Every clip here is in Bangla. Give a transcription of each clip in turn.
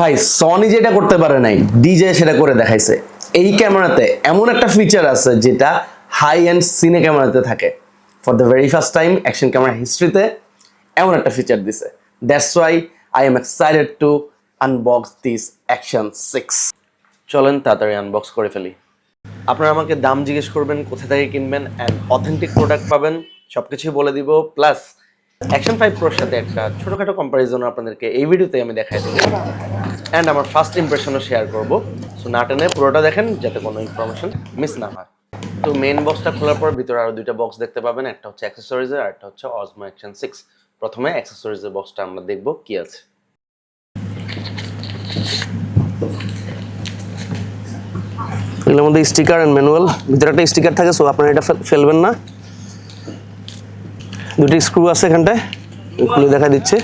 ভাই সনি যেটা করতে পারে নাই ডিজে সেটা করে দেখাইছে। এই ক্যামেরাতে এমন একটা ফিচার আছে যেটা হাই এন্ড সিনে ক্যামেরাতে থাকে। For the very first time action camera হিস্ট্রিতে এমন একটা ফিচার দিছে। That's why I am excited to unbox this action six চলেন তাড়াতাড়ি আনবক্স করে ফেলি। আপনারা আমাকে দাম জিজ্ঞেস করবেন, কোথা থেকে কিনবেন অ্যান্ড অথেন্টিক প্রোডাক্ট পাবেন সব কিছুই বলে দিব। প্লাস অ্যাকশন ফাইভ প্রোর সাথে একটা ছোটোখাটো কম্পারিজন আপনাদেরকে এই ভিডিওতে আমি দেখাই দেবো। অ্যান্ড আমার ফার্স্ট ইমপ্রেশনও শেয়ার করব। সো না টেনে পুরোটা দেখেন, যাতে কোনো ইনফরমেশন মিস না হয়। তো মেইন বক্সটা খোলার পর ভিতরে আরও দুইটা বক্স দেখতে পাবেন। একটা হচ্ছে অ্যাক্সেসরিজের আর একটা হচ্ছে অজমো অ্যাকশন সিক্স প্রথমে অ্যাক্সেসরিজের বক্সটা আমরা দেখব কি আছে। এগুলোর মধ্যে স্টিকার অ্যান্ড ম্যানুয়াল ভিতরে একটা স্টিকার থাকে সো আপনারা এটা ফেলবেন না। দুটি স্ক্রু আছে এখানটায় খুলে দেখা দিচ্ছে।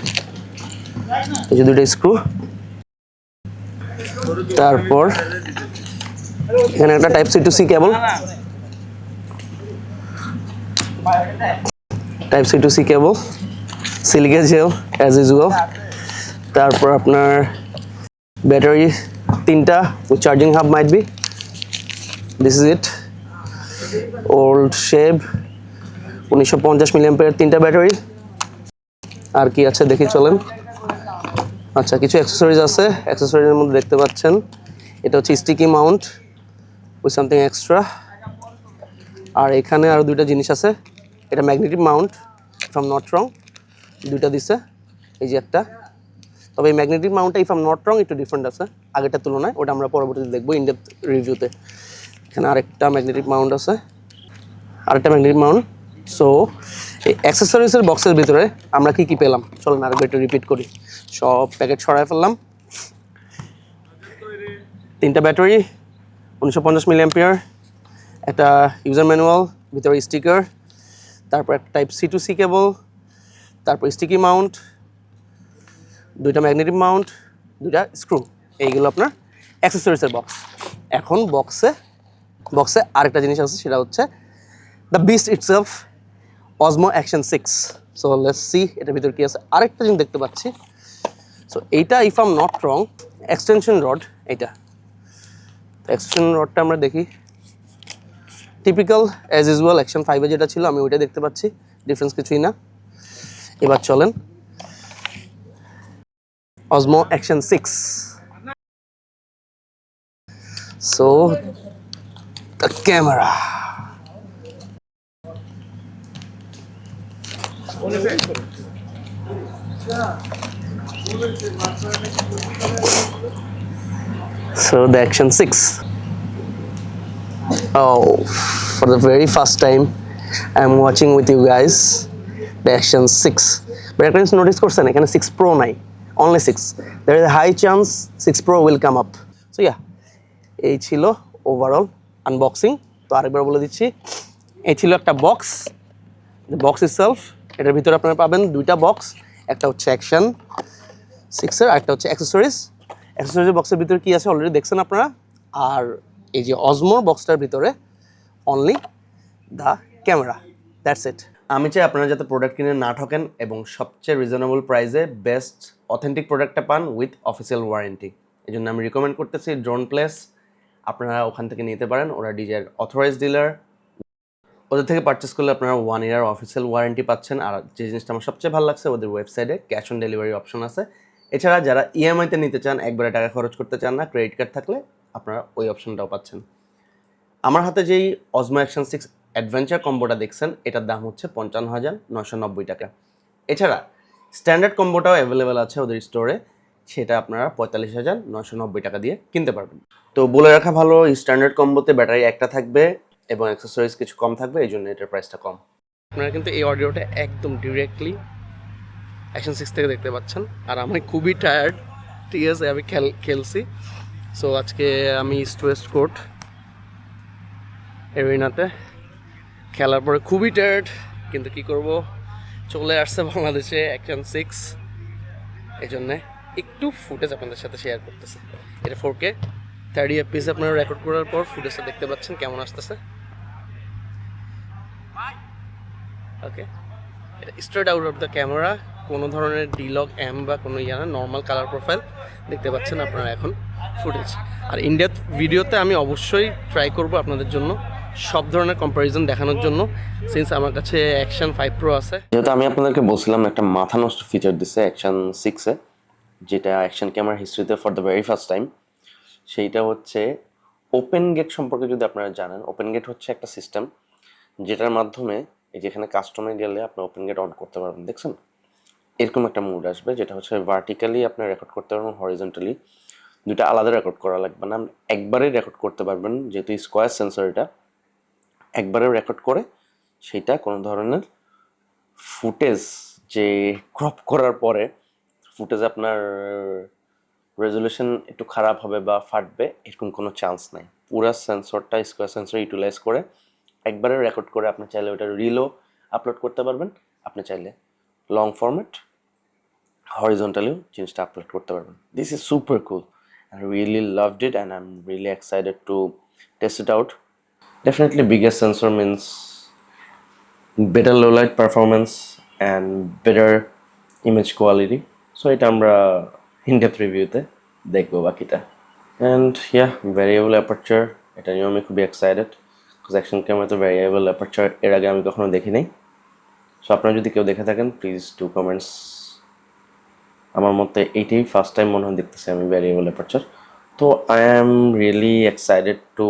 এই যে দুটো স্ক্রু তারপর, এখানে একটা type C to C cable type C to C cable silica gel as usual তারপর আপনার ব্যাটারি তিনটা charging hub might be this is it old shave উনিশশো পঞ্চাশ মিলিয়াম্পের তিনটা ব্যাটারি আর কি আছে দেখি চলেন। আচ্ছা কিছু অ্যাক্সেসরিজ আছে। অ্যাক্সেসরিজের মধ্যে দেখতে পাচ্ছেন, এটা হচ্ছে sticky mount with something extra আর এখানে আরও দুইটা জিনিস আছে। এটা magnetic mount from not wrong দুইটা দিছে, এই যে একটা। তবে এই ম্যাগনেটিক মাউন্টটা ইফ আম নট রং একটু ডিফারেন্ট আছে, আগেরটার তুলনায়। ওটা আমরা পরবর্তীতে দেখব ইনডেপথ রিভিউতে এখানে আরেকটা ম্যাগনেটিক মাউন্ট আছে। আরেকটা ম্যাগনেটিক মাউন্ট সো এই অ্যাক্সেসরিজের বক্সের ভিতরে আমরা কি কি পেলাম? চলুন আরেকবার একটু রিপিট করি। সব প্যাকেট সরাই ফেললাম। তিনটা ব্যাটারি উনিশশো পঞ্চাশ মিলিয়াম্পিয়ার একটা ইউজার ম্যানুয়াল ভিতরে স্টিকার তারপর একটা type C to C cable তারপর স্টিকি মাউন্ট দুইটা ম্যাগনেটিক মাউন্ট দুইটা স্ক্রু এইগুলো আপনার অ্যাক্সেসরিজের বক্স এখন বক্সে বক্সে আরেকটা জিনিস আছে, সেটা হচ্ছে the beast itself Osmo action six so let's see এটার ভিতরে কি আছে? আরেকটা জিনিস দেখতে পাচ্ছি। সো এইটা if um not wrong extension rod এইটা। এক্সটেনশন রডটা আমরা দেখি। টিপিক্যাল অ্যাজ ইউজুয়াল অ্যাকশন ফাইভে যেটা ছিল, আমি ওইটা দেখতে পাচ্ছি। ডিফারেন্স কিছুই না। এবার চলেন। Osmo action six so the camera So the Action 6. Oh, for the very first time, I'm watching with you guys the Action 6. But একটা জিনিস নোটিস করছেন এখানে 6 Pro নাই only 6. There is a high chance 6 Pro will come up. So yeah, এই ছিল ওভারঅল আনবক্সিং তো আরেকবার বলে দিচ্ছি এই ছিল একটা বক্স বক্স ইটসেলফ এটার ভিতরে আপনারা পাবেন দুইটা বক্স একটা হচ্ছে অ্যাকশন সিক্সের একটা হচ্ছে অ্যাক্সেসরিজ অ্যাক্সেসরিজ বক্সের ভিতরে কী আছে অলরেডি দেখছেন আপনারা? আর এই যে অজমোর বক্সটার ভিতরে only the camera that's it আমি চাই আপনারা যাতে প্রোডাক্ট কিনে না ঠকেন এবং সবচেয়ে রিজনেবল প্রাইসে বেস্ট অথেন্টিক প্রোডাক্টটা পান উইথ অফিসিয়াল ওয়ারেন্টি এই জন্য আমি রিকমেন্ড করতেছি ড্রোন প্লেস আপনারা ওখান থেকে নিতে পারেন। ওরা ডিজের অথরাইজ ডিলার ওদের থেকে পারচেস করলে আপনারা ওয়ান ইয়ার অফিসিয়াল ওয়ারেন্টি পাচ্ছেন। আর যে জিনিসটা আমার সবচেয়ে ভালো লাগছে, ওদের ওয়েবসাইটে ক্যাশ অন ডেলিভারি অপশন আছে। এছাড়া যারা ইএমআইতে নিতে চান, একবারে টাকা খরচ করতে চান না ক্রেডিট কার্ড থাকলে আপনারা ওই অপশনটাও পাচ্ছেন। আমার হাতে যেই অজমো অ্যাকশন সিক্স অ্যাডভেঞ্চার কম্বোটা দেখছেন, এটার দাম হচ্ছে পঞ্চান্ন হাজার নশো নব্বই টাকা। এছাড়া স্ট্যান্ডার্ড কম্বোটাও অ্যাভেলেবেল আছে ওদের স্টোরে সেটা আপনারা পঁয়তাল্লিশ হাজার নশো নব্বই টাকা দিয়ে কিনতে পারবেন। তো বলে রাখা ভালো স্ট্যান্ডার্ড কম্বোতে ব্যাটারি একটা থাকবে এবং অ্যাক্সেসরিজ কিছু কম থাকবে, এই জন্য এটার প্রাইসটা কম। আপনারা কিন্তু এই অডিওটা একদম ডিরেক্টলি অ্যাকশন সিক্স থেকে দেখতে পাচ্ছেন। আর আমি খুবই টায়ার্ড ঠিক আছে আমি খেল খেলছি। সো আজকে আমি ইস্ট ওয়েস্ট কোর্ট এরিনাতে খেলার পরে খুবই টায়ার্ড কিন্তু কি করব? চলে আসছে বাংলাদেশে অ্যাকশন সিক্স এই জন্যে একটু ফুটেজ আপনাদের সাথে শেয়ার করতেছে। এটা ফোর কে থার্টি এফপিস আপনারা রেকর্ড করার পর ফুটেজটা দেখতে পাচ্ছেন, কেমন আসতেছে। ওকে এটা straight out of the camera কোনো ধরনের ডিলগ এম বা কোনো ইয়া না নর্মাল কালার প্রোফাইল দেখতে পাচ্ছেন আপনারা এখন ফুটেজ আর ইন্ডিয়া ভিডিওতে আমি অবশ্যই ট্রাই করব আপনাদের জন্য সব ধরনের কম্প্যারিজন দেখানোর জন্য সিন্স আমার কাছে অ্যাকশন ফাইভ প্রো আছে। যেহেতু আমি আপনাদেরকে বলছিলাম একটা মাথা নষ্ট ফিচার দিছে অ্যাকশন সিক্সে যেটা action camera হিস্ট্রিতে for the very first time সেইটা হচ্ছে ওপেন গেট সম্পর্কে যদি আপনারা জানেন ওপেন গেট হচ্ছে একটা সিস্টেম যেটার মাধ্যমে এই যেখানে কাস্টমে গেলে আপনি ওপেন গেট অন করতে পারবেন, দেখছেন? এরকম একটা মুড আসবে, যেটা হচ্ছে ভার্টিক্যালি আপনি রেকর্ড করতে পারবেন হরিজেন্টালি দুটা আলাদা রেকর্ড করা লাগবে না। একবারেই রেকর্ড করতে পারবেন, যেহেতু স্কোয়ার সেন্সর এটা, একবারে রেকর্ড করে সেটা কোনো ধরনের ফুটেজ যে ক্রপ করার পরে ফুটেজ আপনার রেজলিউশন একটু খারাপ হবে বা ফাটবে, এরকম কোনো চান্স নাই। পুরা সেন্সরটা স্কোয়ার সেন্সর ইউটিলাইজ করে একবারে রেকর্ড করে আপনি চাইলে ওটা রিলও আপলোড করতে পারবেন। আপনি চাইলে লং ফরম্যাট হরিজন্টালিও জিনিসটা আপলোড করতে পারবেন। This is super cool I really loved it and I am really excited to test it out definitely biggest sensor means better low light performance and better image quality. So, এটা আমরা in-depth রিভিউতে দেখব বাকিটা। অ্যান্ড ইয়া variable aperture, এটা নিয়েও আমি খুবই এক্সাইটেড অ্যাকশন ক্যামেরাতে ভ্যারিয়েবল অ্যাপারচার এর আগে আমি কখনো দেখি নাই সো আপনারা যদি কেউ দেখে থাকেন প্লিজ টু কমেন্টস আমার মতে এইটাই ফার্স্ট টাইম মনে হয় দেখতেছি আমি ভ্যারিয়েবল অ্যাপারচার তো I am really excited to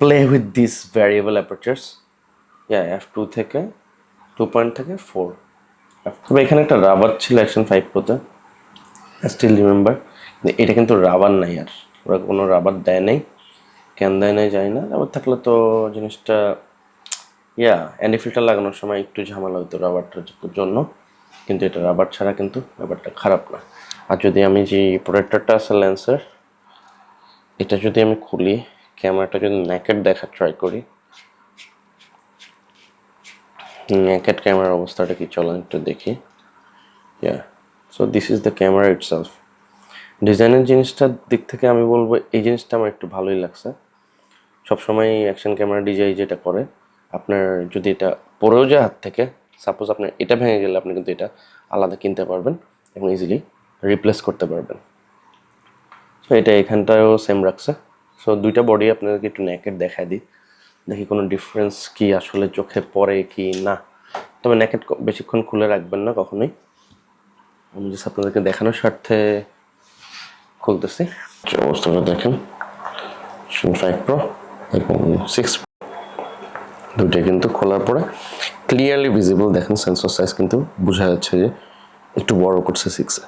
play with this variable apertures yeah f two থেকে টু পয়েন্ট থেকে ফোর তবে এখানে একটা রাবার ছিল অ্যাকশন ফাইভ প্রোতে আই স্টিল রিমেম্বার এটা কিন্তু রাবার নাই আর। ওরা কোনো রাবার দেয় নাই। কেন দেয় নাই জানি না রাবার থাকলে তো জিনিসটা ইয়া অ্যান্ডি ফিল্টার লাগানোর সময় একটু ঝামেলা হতো রাবারটার জন্য, কিন্তু এটা রাবার ছাড়া কিন্তু ব্যাপারটা খারাপ না। আর যদি আমি যে প্রোটেক্টরটা আছে লেন্সের এটা যদি আমি খুলি ক্যামেরাটা যদি ন্যাকেট দেখা ট্রাই করি ন্যাকেট ক্যামেরার অবস্থাটা কি চলেন একটু দেখি। Yeah so this is the camera itself ডিজাইনের জিনিসটার দিক থেকে আমি বলব, এই জিনিসটা আমার একটু ভালোই লাগছে। সবসময় অ্যাকশন ক্যামেরা ডিজাই যেটা করে, আপনার যদি এটা পড়েও যায় হাত থেকে সাপোজ আপনার এটা ভেঙে গেলে আপনি কিন্তু এটা আলাদা কিনতে পারবেন এবং ইজিলি রিপ্লেস করতে পারবেন। সো এটা এখানটাও সেম রাখছে। সো দুইটা বডি আপনাদেরকে একটু ন্যাকেট দেখায় দিই। দেখি কোনো ডিফারেন্স কি আসলে চোখে পড়ে কি না। তবে ন্যাকেট বেশিক্ষণ খুলে রাখবেন না কখনোই। আমি জাস্ট আপনাদেরকে দেখানোর স্বার্থে খুলতেছি। যে অবস্থাটা দেখেন? ফাইভ প্রো এবং সিক্স দুইটা কিন্তু খোলার পরে ক্লিয়ারলি ভিজিবল দেখেন সেন্সর সাইজ কিন্তু বোঝা যাচ্ছে যে একটু বড় করছে সিক্সে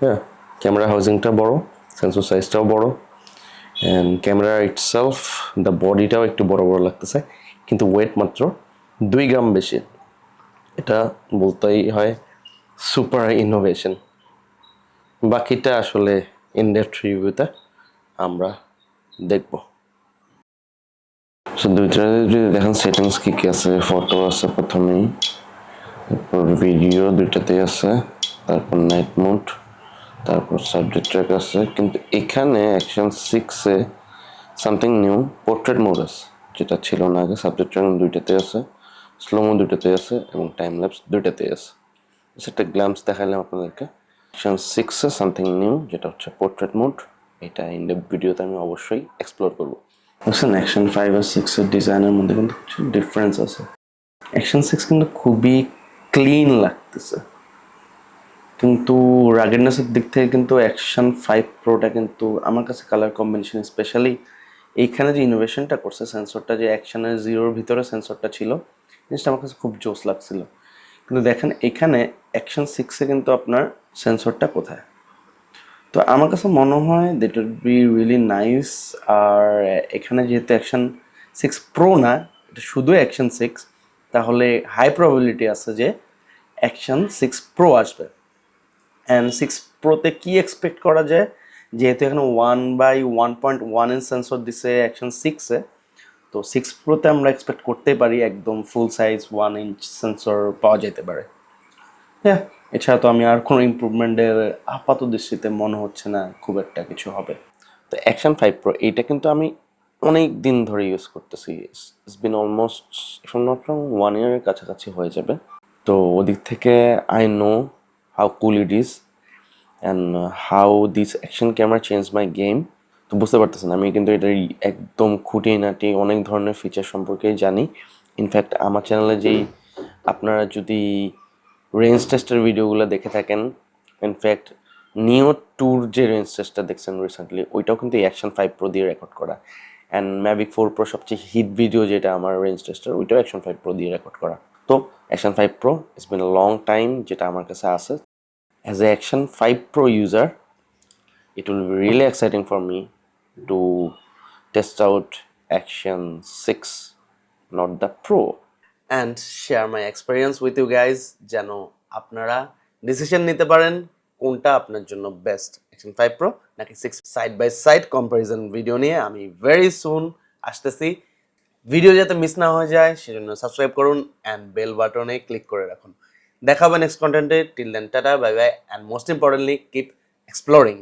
হ্যাঁ ক্যামেরা হাউজিংটা বড় সেন্সর সাইজটাও বড় অ্যান্ড ক্যামেরা ইটসেলফ দ্য বডিটাও একটু বড় বড় লাগতেছে, কিন্তু ওয়েট মাত্র দুই গ্রাম বেশি। এটা বলতেই হয় সুপার ইনোভেশন বাকিটা আসলে ইনডেপথ রিভিউতে আমরা দেখব। সো দুইটা যদি দেখেন সেটিংস কী কী আছে ফটো আছে প্রথমেই তারপর ভিডিও দুইটাতেই আছে তারপর নাইট মোড তারপর সাবজেক্ট ট্র্যাক আছে কিন্তু এখানে অ্যাকশন সিক্সে সামথিং নিউ পোর্ট্রেট মোড আছে যেটা ছিল না আগে সাবজেক্ট ট্র্যাক দুইটাতে আছে স্লোমো দুইটাতে আছে এবং টাইম ল্যাপস দুইটাতেই আছে সেটা গ্ল্যাম্পস দেখালাম আপনাদেরকে অ্যাকশন সিক্সে সামথিং নিউ যেটা হচ্ছে পোর্ট্রেট মোড এটা ইন্ডেপ ভিডিওতে আমি অবশ্যই এক্সপ্লোর করব। বুঝছেন অ্যাকশন ফাইভ আর সিক্সের ডিজাইনের মধ্যে কিন্তু কিছু ডিফারেন্স আছে। অ্যাকশন সিক্স কিন্তু খুবই ক্লিন লাগতেছে। কিন্তু রাগেডনেসের দিক থেকে কিন্তু অ্যাকশন ফাইভ প্রোটা কিন্তু আমার কাছে কালার কম্বিনেশন স্পেশালি এইখানে যে ইনোভেশনটা করছে সেন্সরটা যে অ্যাকশনের জিরোর ভিতরে সেন্সরটা ছিল, জিনিসটা আমার কাছে খুব জোস লাগছিল। কিন্তু দেখেন, এখানে অ্যাকশন সিক্সে কিন্তু আপনার সেন্সরটা কোথায়? তো আমার কাছে মনে হয় that would be really nice আর এখানে যেহেতু অ্যাকশন সিক্স প্রো না, এটা শুধু অ্যাকশন সিক্স তাহলে হাই প্রবাবিলিটি আছে যে অ্যাকশন সিক্স প্রো আসবে। অ্যান্ড সিক্স প্রোতে কী এক্সপেক্ট করা যায়? যেহেতু এখানে one by one point one inch sensor দিছে অ্যাকশন সিক্সে তো সিক্স প্রোতে আমরা এক্সপেক্ট করতে পারি একদম full size one inch sensor পাওয়া যেতে পারে। হ্যাঁ এছাড়া তো আমি আর কোনো ইম্প্রুভমেন্টের আপাত দৃষ্টিতে মনে হচ্ছে না খুব একটা কিছু হবে। তো অ্যাকশন ফাইভ প্রো এইটা কিন্তু আমি অনেক দিন ধরে ইউজ করতেছি। It's been almost not wrong one ইয়ারের কাছাকাছি হয়ে যাবে। তো ওদিক থেকে I know how cool it is and how this action camera change my game তো বুঝতে পারতেছেন, আমি কিন্তু এটার একদম খুঁটিনাটি অনেক ধরনের ফিচার সম্পর্কে জানি। ইনফ্যাক্ট আমার চ্যানেলে যেই আপনারা যদি রেঞ্জ টেস্টের ভিডিওগুলো দেখে থাকেন। ইনফ্যাক্ট নিও ট্যুর যে রেঞ্জ টেস্টটা দেখছেন রিসেন্টলি ওইটাও কিন্তু অ্যাকশন ফাইভ প্রো দিয়ে রেকর্ড করা। অ্যান্ড ম্যাভিক ফোর প্রো সবচেয়ে হিট ভিডিও যেটা আমার রেঞ্জ টেস্টার, ওইটাও অ্যাকশন ফাইভ প্রো দিয়ে রেকর্ড করা। তো action five pro it's been long time যেটা আমার কাছে আছে। As a action 5 pro user, it will be really exciting for me to test out action 6 not the pro and share my experience with you guys যেন আপনারা ডিসিশন নিতে পারেন কোনটা আপনার জন্য বেস্ট অ্যাকশন ফাইভ প্রো নাকি six side by side comparison video নিয়ে। আমি ভেরি সুন আসতেছি। ভিডিও যাতে মিস না হয়ে যায়, সেজন্য সাবস্ক্রাইব করুন অ্যান্ড বেল বাটনে ক্লিক করে রাখুন। দেখা হবে নেক্সট কন্টেন্টে till then tata bye bye and most importantly keep exploring